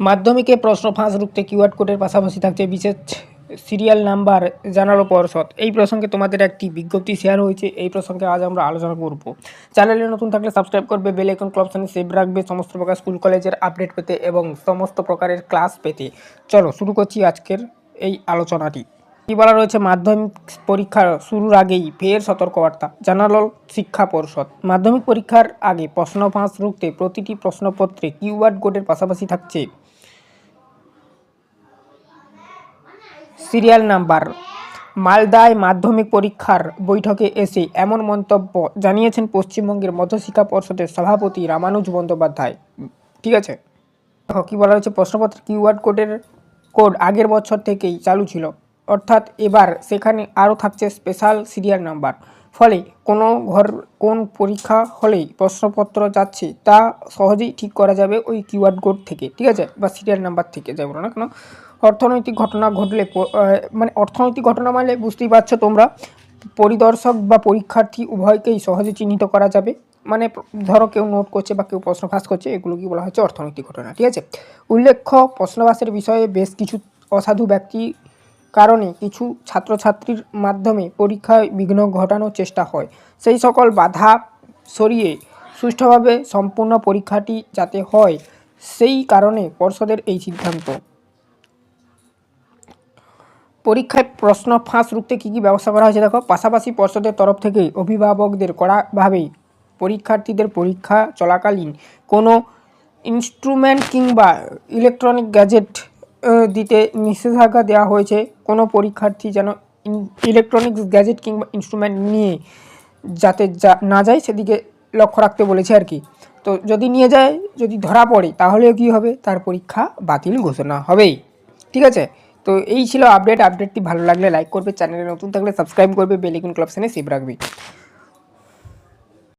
মাধ্যমিকে প্রশ্ন ফাঁস রুখতে কিউআর কোডের পাশাপাশি থাকছে বিশেষ সিরিয়াল নাম্বার জানালো পর্ষদ এই প্রসঙ্গে তোমাদের একটি বিজ্ঞপ্তি শেয়ার হয়েছে, এই প্রসঙ্গে আজ আমরা আলোচনা করব। চ্যানেলে নতুন থাকলে সাবস্ক্রাইব করবে, বেল আইকন ক্লাবসানে সেভ রাখবে, সমস্ত প্রকার স্কুল, কলেজের আপডেট পেতে এবং সমস্ত প্রকারের ক্লাস পেতে। চলো, শুরু করছি আজকের এই আলোচনাটি। কি বলা রয়েছে, মাধ্যমিক পরীক্ষার শুরুর আগেই ফের সতর্কবার্তা। জানালো শিক্ষা পর্ষদ। মাধ্যমিক পরীক্ষার আগে প্রশ্ন ফাঁস রুখতে প্রতিটি প্রশ্নপত্রে কিউআর কোডের পাশাপাশি থাকছে সিরিয়াল নাম্বার, মালদায় মাধ্যমিক পরীক্ষার বৈঠকে এসে এমন মন্তব্য জানিয়েছেন পশ্চিমবঙ্গের মধ্যশিক্ষা পর্ষদের সভাপতি রামানুজ বন্দ্যোপাধ্যায়। ঠিক আছে? দেখো, কী বলা হয়েছে? প্রশ্নপত্র কিউআর কোডের কোড আগের বছর থেকেই চালু ছিল। অর্থাৎ এবার সেখানে আরও থাকছে স্পেশাল সিরিয়াল নাম্বার ফলে কোনো ঘর, কোন পরীক্ষা হলেই প্রশ্নপত্র যাচ্ছে, তা সহজেই ঠিক করা যাবে ওই কিউআর কোড থেকে, ঠিক আছে? বা সিরিয়াল নাম্বার থেকে, যাই বলো না কেন? অর্থনৈতিক ঘটনা ঘটলে মানে অর্থনৈতিক ঘটনা মানে বুঝতেই পারছ তোমরা, পরিদর্শক বা পরীক্ষার্থী উভয়কেই সহজে চিহ্নিত করা যাবে। মানে ধরো কেউ নোট করছে বা কেউ প্রশ্ন ফাঁস করছে, এগুলো কি বলা হচ্ছে অর্থনৈতিক ঘটনা, ঠিক আছে? উল্লেখ্য প্রশ্নবাসের বিষয়ে বেশ কিছু অসাধু ব্যক্তি কারণে কিছু ছাত্রছাত্রীর মাধ্যমে পরীক্ষায় বিঘ্ন ঘটানোর চেষ্টা হয়। সেই সকল বাধা সরিয়ে সুষ্ঠুভাবে সম্পূর্ণ পরীক্ষাটি যাতে হয়, সেই কারণে পর্ষদের এই সিদ্ধান্ত। পরীক্ষায় প্রশ্ন ফাঁস রুখতে কী কী ব্যবস্থা করা হয়েছে দেখো। পাশাপাশি পর্ষদের তরফ থেকে অভিভাবকদের কড়াভাবেই পরীক্ষার্থীদের পরীক্ষা চলাকালীন কোনো ইনস্ট্রুমেন্ট কিংবা ইলেকট্রনিক গ্যাজেট দিতে নিষেধাজ্ঞা দেওয়া হয়েছে। কোনো পরীক্ষার্থী যেন ইলেকট্রনিক্স গ্যাজেট কিংবা ইনস্ট্রুমেন্ট নিয়ে যাতে যা, না যায় সেদিকে লক্ষ্য রাখতে বলেছে আর কি। তো যদি নিয়ে যায়, যদি ধরা পড়ে, তাহলেও কী হবে? তার পরীক্ষা বাতিল ঘোষণা হবেই। ঠিক আছে? তো এই ছিল আপডেট আপডেটটি ভালো লাগলে লাইক করবে চ্যানেলে নতুন থাকলে সাবস্ক্রাইব করবে বেল আইকন ক্লাবসেনে সেভ রাখবে।